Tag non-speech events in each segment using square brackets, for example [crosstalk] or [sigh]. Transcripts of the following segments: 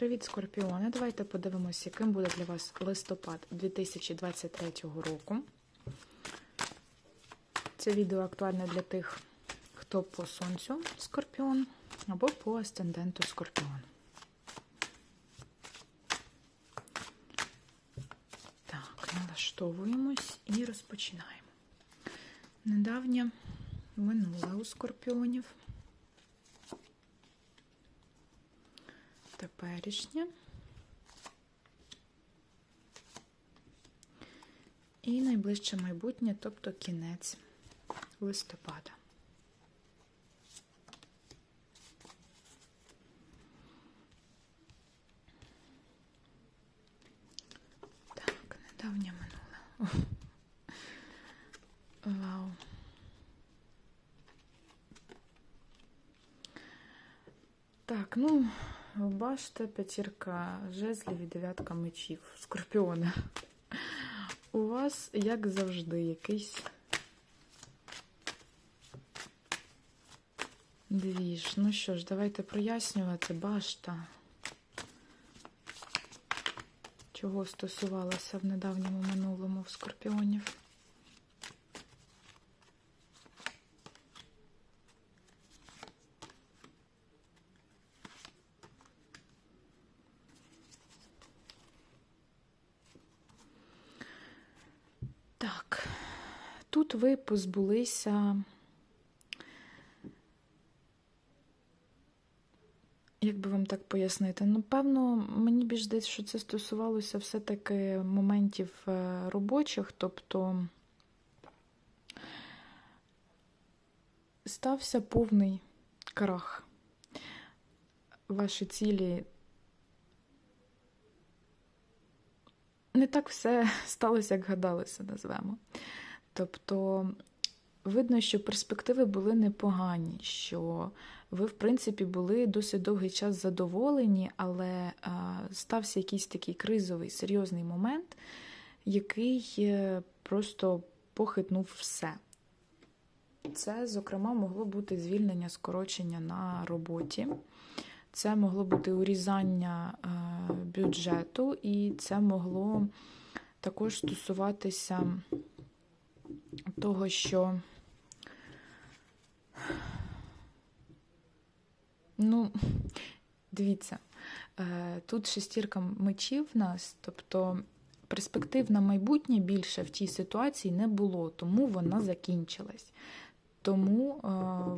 Привіт, Скорпіони! Давайте подивимося, яким буде для вас листопад 2023 року. Це відео актуальне для тих, хто по сонцю Скорпіон або по асценденту Скорпіон. Так, налаштовуємось і розпочинаємо. Недавнє минуле у скорпіонів. Теперішнє. І найближче майбутнє, тобто кінець листопада. Так, недавнє минуле. Вау. Так, ну, бачите, п'ятірка жезлів і дев'ятка мечів. Скорпіони. У вас, як завжди, якийсь двіж. Ну що ж, давайте прояснювати башта. Чого стосувалося в недавньому минулому в скорпіонів? Так, тут ви позбулися, як би вам так пояснити? Ну, певно, мені більш здається, що це стосувалося все-таки моментів е, робочих, тобто стався повний крах. Ваші цілі не так все [laughs] сталося, як гадалося, назвемо. Тобто, видно, що перспективи були непогані, що ви, в принципі, були досить довгий час задоволені, але стався якийсь такий кризовий, серйозний момент, який е, просто похитнув все. Це, зокрема, могло бути звільнення, скорочення на роботі. Це могло бути урізання е, бюджету, і це могло також стосуватися того, що, ну, дивіться, е, тут шестірка мечів в нас, тобто перспектив на майбутнє більше в тій ситуації не було, тому вона закінчилась. Тому е,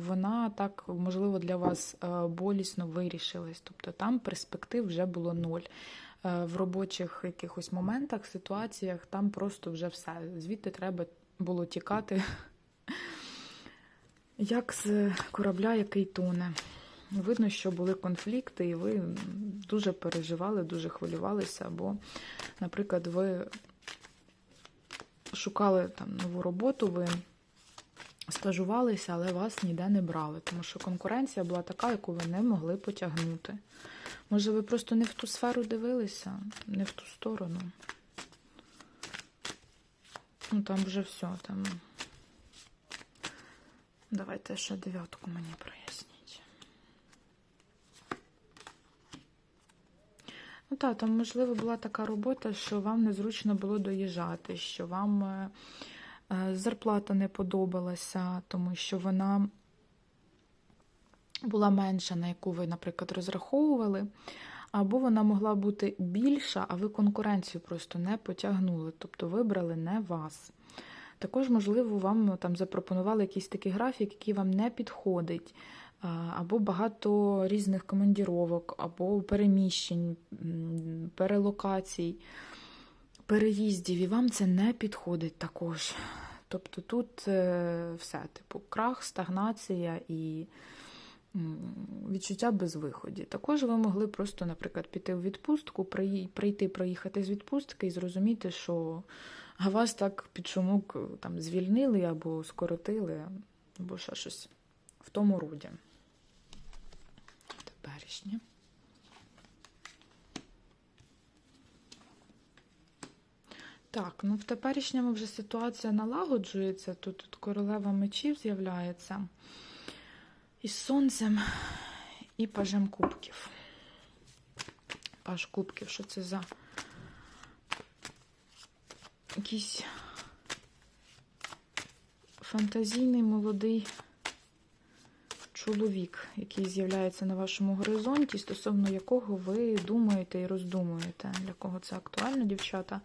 вона так, можливо, для вас е, болісно вирішилась. Тобто там перспектив вже було ноль. В робочих якихось моментах, ситуаціях там просто вже все. Звідти треба було тікати, як з корабля, який тоне. Видно, що були конфлікти, і ви дуже переживали, дуже хвилювалися, бо, наприклад, ви шукали там нову роботу, ви стажувалися, але вас ніде не брали, тому що конкуренція була така, яку ви не могли потягнути. Може, ви просто не в ту сферу дивилися, не в ту сторону. Ну, там вже все, там. Давайте ще дев'ятку мені проясніть. Ну так, там, можливо, була така робота, що вам незручно було доїжджати, що вам е, е, зарплата не подобалася, тому що вона була менша, на яку ви, наприклад, розраховували, або вона могла бути більша, а ви конкуренцію просто не потягнули, тобто вибрали не вас. Також, можливо, вам ну, там запропонували якийсь такий графік, який вам не підходить, або багато різних командіровок, або переміщень, перелокацій, переїздів, і вам це не підходить також. Тобто тут е, все, типу, крах, стагнація і відчуття безвиході. Також ви могли просто, наприклад, піти в відпустку, прийти, проїхати з відпустки і зрозуміти, що вас так під шумок там звільнили або скоротили, або ще щось в тому роді. Теперішнє. Так, ну в теперішньому вже ситуація налагоджується. Тут, тут королева мечів з'являється із сонцем і пажем кубків. Паш кубків, що це за якийсь фантазійний молодий чоловік, який з'являється на вашому горизонті, стосовно якого ви думаєте і роздумуєте. Для кого це актуально, дівчата?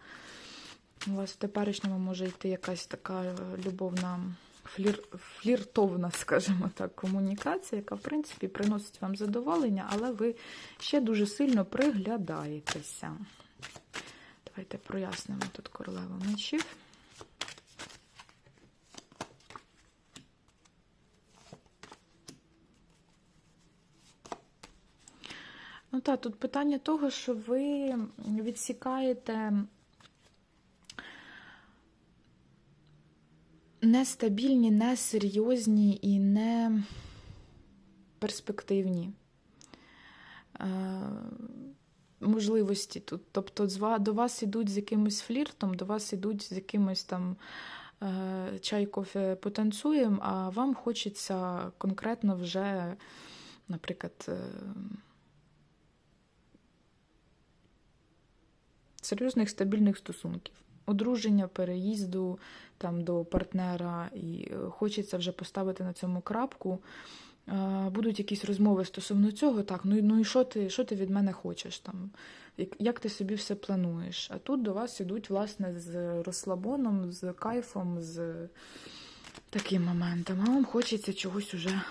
У вас в теперішньому може йти якась така любовна, флір, фліртовна, [laughs] скажімо так, комунікація, яка, в принципі, приносить вам задоволення, але ви ще дуже сильно приглядаєтеся. Давайте прояснимо тут королеву мечів. Ну так, тут питання того, що ви відсікаєте нестабільні, несерйозні і не перспективні е, можливості тут. Тобто до вас ідуть з якимось фліртом, до вас ідуть з якимось там е, чай, кофе потанцюємо, а вам хочеться конкретно вже, наприклад, е, серйозних стабільних стосунків. Одруження, переїзду там до партнера, і хочеться вже поставити на цьому крапку. Будуть якісь розмови стосовно цього, так, ну ну і що ти що ти від мене хочеш? там, Як як ти собі все плануєш? А тут до вас ідуть, власне, з розслабоном, з кайфом, з таким моментом. А вам хочеться чогось уже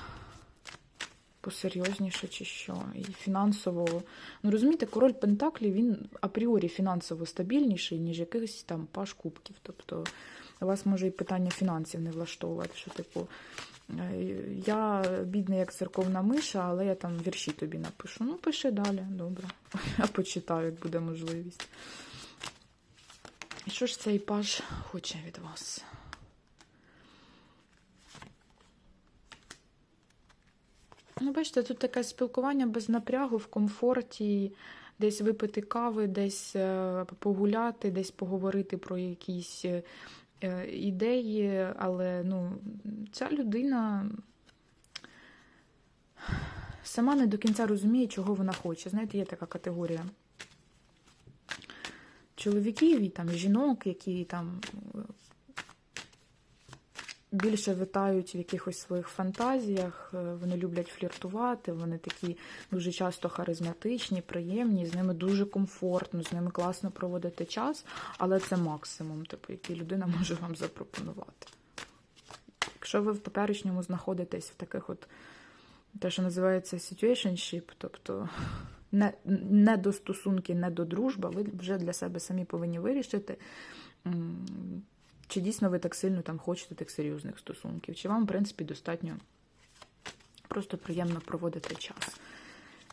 посерйозніше чи що. І фінансово. Ну, розумієте, король Пентаклі він апріорі фінансово стабільніший, ніж якийсь там паш кубків. Тобто вас може і питання фінансів не влаштовувати, що, типу, я бідна, як церковна миша, але я там вірші тобі напишу. Ну, пиши далі, добре. [laughs] Я почитаю, як буде можливість. І що ж цей паж хоче від вас? Ну, бачите, тут таке спілкування без напрягу, в комфорті, десь випити кави, десь е, погуляти, десь поговорити про якісь е, ідеї, але ну, ця людина сама не до кінця розуміє, чого вона хоче. Знаєте, є така категорія чоловіків і там жінок, які там більше витають в якихось своїх фантазіях, е, вони люблять фліртувати, вони такі дуже часто харизматичні, приємні, з ними дуже комфортно, з ними класно проводити час, але це максимум, типу, який людина [laughs] може вам запропонувати. Якщо ви в теперішньому знаходитесь в таких от, те, що називається situationship, тобто не, не до стосунки, не до дружби, ви вже для себе самі повинні вирішити. Чи дійсно ви так сильно там хочете тих серйозних стосунків? Чи вам, в принципі, достатньо просто приємно проводити час?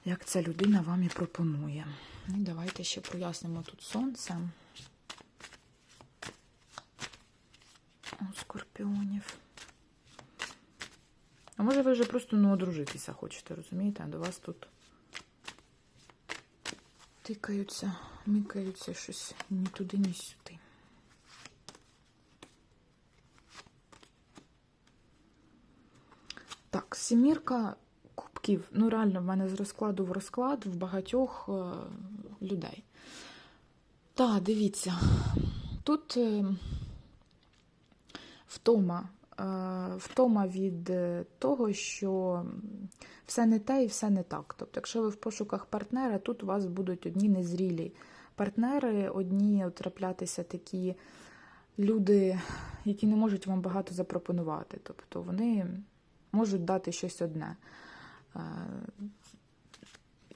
Як ця людина вам і пропонує? Ну, Давайте ще прояснимо тут сонце. У скорпіонів. А може ви вже просто ну, одружитися хочете, розумієте? А до вас тут тикаються, микаються щось ні туди, ні сюди. Так, сімірка кубків. Ну, реально, в мене з розкладу в розклад в багатьох е, людей. Так, дивіться, тут е, втома. Е, втома від того, що все не те і все не так. Тобто, якщо ви в пошуках партнера, тут у вас будуть одні незрілі партнери, одні траплятися такі люди, які не можуть вам багато запропонувати. Тобто вони можуть дати щось одне.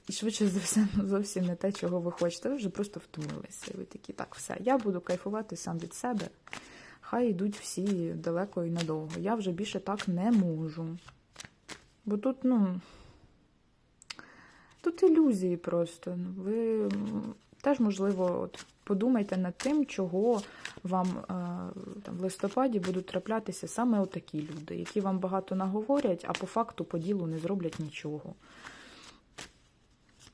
І швидше за все, ну, зовсім не те, чого ви хочете. Ви вже просто втомилися. І ви такі, так, все, я буду кайфувати сам від себе. Хай йдуть всі далеко і надовго. Я вже більше так не можу. Бо тут, ну, тут ілюзії просто. Ви теж, можливо, от подумайте над тим, чого вам е, там, в листопаді будуть траплятися саме отакі люди, які вам багато наговорять, а по факту по ділу не зроблять нічого.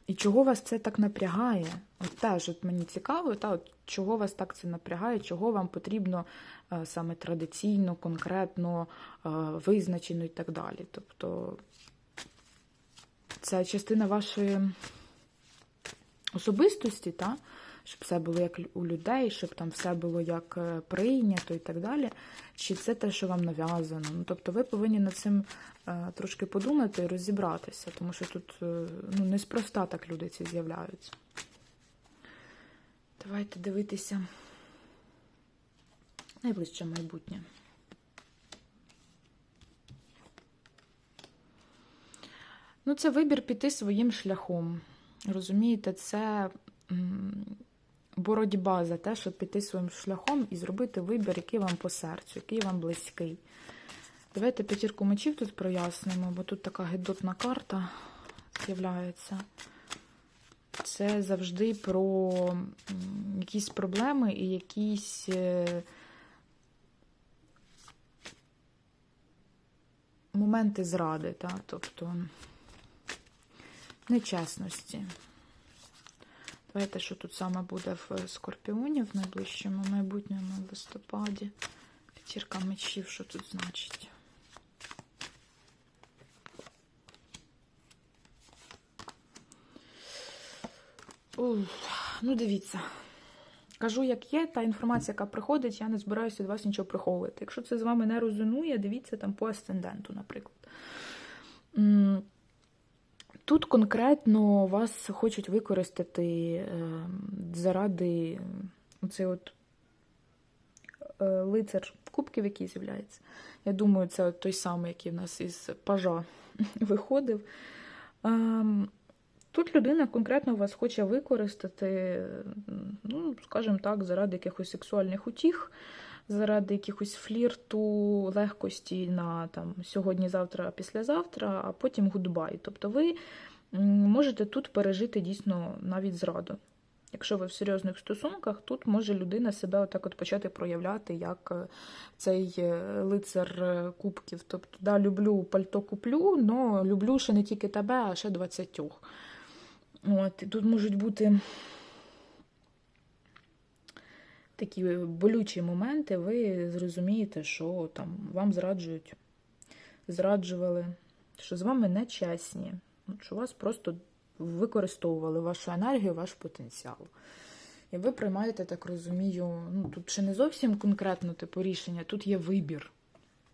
І чого вас це так напрягає? От теж от мені цікаво, та, от, чого вас так це напрягає, чого вам потрібно е, саме традиційно, конкретно, е, визначено і так далі. Тобто це частина вашої особистості, та? Щоб все було як у людей, щоб там все було як е, прийнято і так далі. Чи це те, що вам нав'язано? Ну, тобто ви повинні над цим е, трошки подумати і розібратися, тому що тут е, ну, неспроста так люди ці з'являються. Давайте дивитися найближче майбутнє. Ну, це вибір піти своїм шляхом. Розумієте, це боротьба за те, щоб піти своїм шляхом і зробити вибір, який вам по серцю, який вам близький. Давайте п'ятірку мечів тут прояснимо, бо тут така гидотна карта з'являється. Це завжди про якісь проблеми і якісь е, моменти зради, та? тобто нечесності. Давайте, що тут саме буде в Скорпіоні в найближчому майбутньому листопаді. П'ятірка мечів, що тут значить? Ух, ну, дивіться. Кажу, як є, та інформація, яка приходить, я не збираюся від вас нічого приховувати. Якщо це з вами не резонує, дивіться там по асценденту, наприклад. Тут конкретно вас хочуть використати е, заради оцей от е, лицар кубків, який з'являється. Я думаю, це той самий, який в нас із пажа [laughs] виходив. Ем, тут людина конкретно вас хоче використати, ну, скажімо так, заради якихось сексуальних утіх, заради якихось флірту, легкості на там сьогодні, завтра, післязавтра, а потім гудбай. Тобто ви можете тут пережити дійсно навіть зраду. Якщо ви в серйозних стосунках, тут може людина себе отак от почати проявляти як е, цей е, лицар е, кубків. Тобто, да, люблю пальто куплю, але люблю ще не тільки тебе, а ще двадцятьох. От, і Тут можуть бути такі болючі моменти, ви зрозумієте, що там вам зраджують, зраджували, що з вами не чесні, що вас просто використовували вашу енергію, ваш потенціал. І ви приймаєте, так розумію, ну тут ще не зовсім конкретно типу рішення, тут є вибір.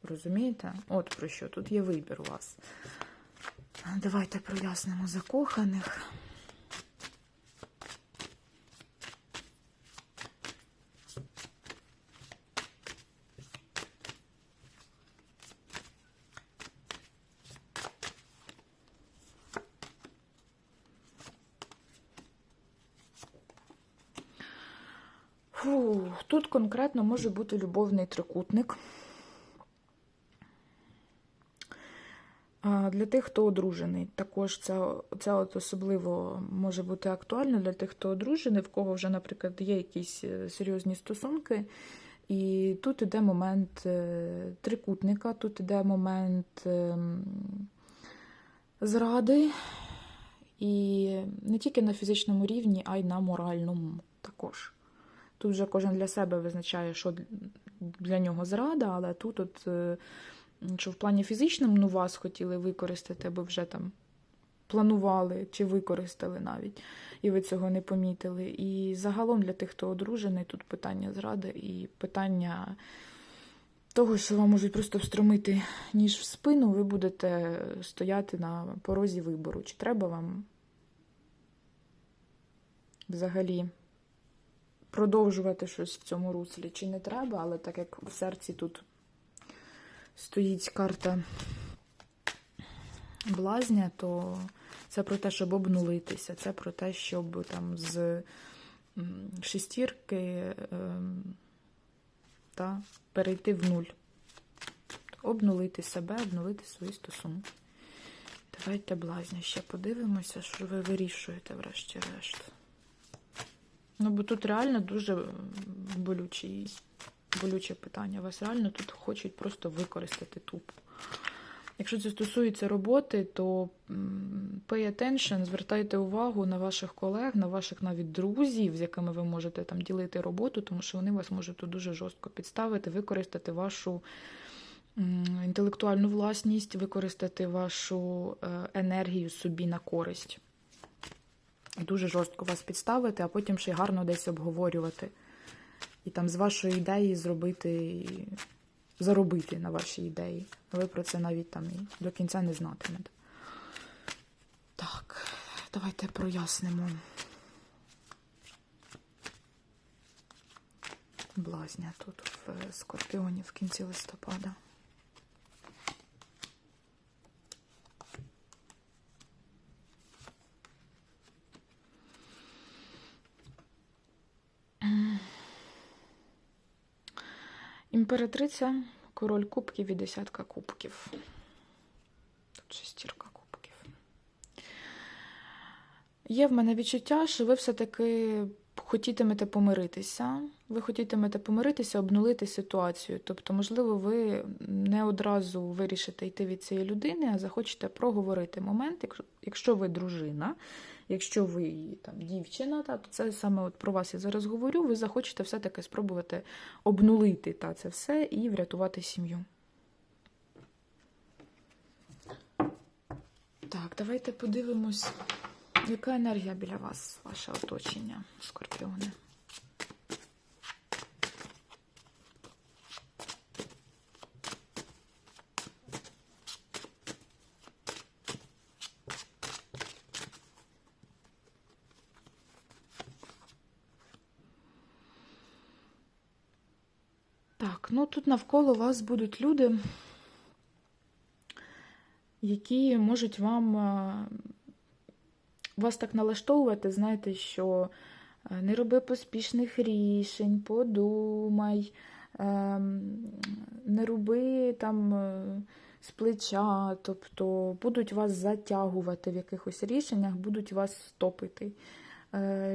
Розумієте? От про що? Тут є вибір у вас. Давайте прояснимо закоханих. Фу, Тут конкретно може бути любовний трикутник. Для тих, хто одружений, також це це от особливо може бути актуально для тих, хто одружений, в кого вже, наприклад, є якісь е, серйозні стосунки. І тут іде момент е, трикутника, тут іде момент ем, зради, і не тільки на фізичному рівні, а й на моральному також. Тут вже кожен для себе визначає, що для нього зрада, але тут, от, е, що в плані фізичному ну, вас хотіли використати, або вже там планували чи використали навіть, і ви цього не помітили. І загалом для тих, хто одружений, тут питання зради і питання того, що вам можуть просто встромити ніж в спину, ви будете стояти на порозі вибору. Чи треба вам взагалі продовжувати щось в цьому руслі, чи не треба, але так як в серці тут стоїть карта блазня, то це про те, щоб обнулитися, це про те, щоб там з шестірки ем, та, перейти в нуль. Обнулити себе, обнулити свої стосунки. Давайте блазня ще подивимося, що ви вирішуєте, врешті-решт. Ну, бо тут реально дуже болючі, болюче питання. Вас реально тут хочуть просто використати тупо. Якщо це стосується роботи, то pay attention, звертайте увагу на ваших колег, на ваших навіть друзів, з якими ви можете там ділити роботу, тому що вони вас можуть тут дуже жорстко підставити, використати вашу інтелектуальну власність, використати вашу е, енергію собі на користь. Дуже жорстко вас підставити, а потім ще й гарно десь обговорювати. І там з вашої ідеї зробити, заробити на вашій ідеї. Ви про це навіть там і до кінця не знатимете. Так, давайте прояснимо. Блазня тут в Скорпіоні в кінці листопада. Імператриця, король кубків і десятка кубків. Тут шестірка кубків. Є в мене відчуття, що ви все-таки хотітимете помиритися. Ви хотітимете помиритися, обнулити ситуацію. Тобто, можливо, ви не одразу вирішите йти від цієї людини, а захочете проговорити момент, якщо, ви дружина, якщо ви там дівчина, та, то це саме от про вас я зараз говорю, ви захочете все-таки спробувати обнулити та, це все і врятувати сім'ю. Так, давайте подивимось, яка енергія біля вас, ваше оточення, скорпіони. Так, ну тут навколо вас будуть люди, які можуть вам е, вас так налаштовувати, знаєте, що е, не роби поспішних рішень, подумай, е, не роби там е, з плеча, тобто будуть вас затягувати в якихось рішеннях, будуть вас стопити.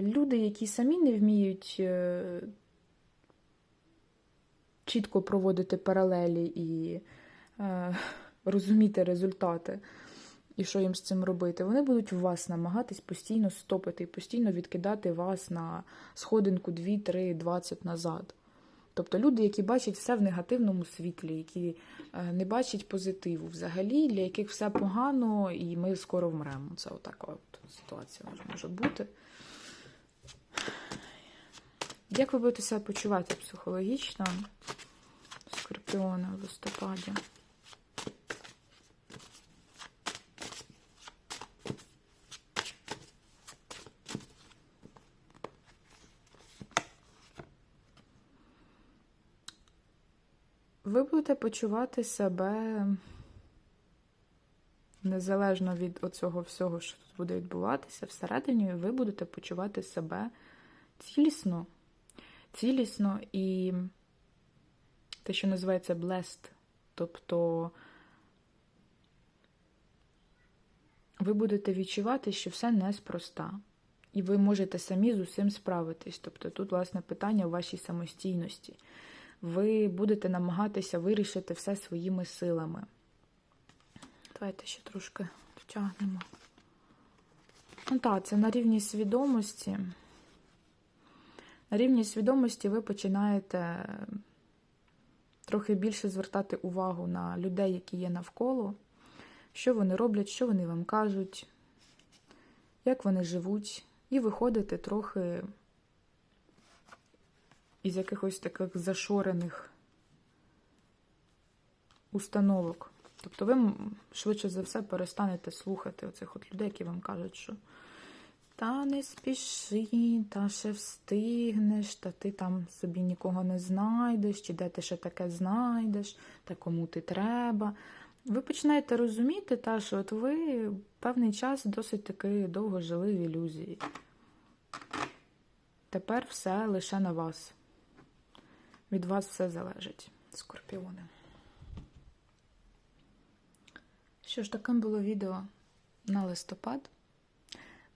Люди, які самі не вміють чітко проводити паралелі і е, розуміти результати, і що їм з цим робити, вони будуть вас намагатись постійно стопити і постійно відкидати вас на сходинку 2, 3, 20 назад. Тобто люди, які бачать все в негативному світлі, які е, не бачать позитиву взагалі, для яких все погано, і ми скоро вмремо. Це отака от ситуація може- бути. Як ви будете себе почувати психологічно? Скорпіона в листопаді. Ви будете почувати себе незалежно від оцього всього, що тут буде відбуватися, всередині ви будете почувати себе цілісно. Цілісно і те, що називається blessed. Тобто ви будете відчувати, що все неспроста. І ви можете самі з усім справитись. Тобто тут, власне, питання у вашій самостійності. Ви будете намагатися вирішити все своїми силами. Давайте ще трошки дотягнемо. Ну так, це на рівні свідомості. На рівні свідомості ви починаєте трохи більше звертати увагу на людей, які є навколо, що вони роблять, що вони вам кажуть, як вони живуть, і виходити трохи із якихось таких зашорених установок. Тобто ви швидше за все перестанете слухати оцих от людей, які вам кажуть, що та не спіши, та ще встигнеш, та ти там собі нікого не знайдеш, чи де ти ще таке знайдеш, та кому ти треба. Ви починаєте розуміти, та, що от ви певний час досить таки довго жили в ілюзії. Тепер все лише на вас. Від вас все залежить, скорпіони. Що ж, таким було відео на листопад.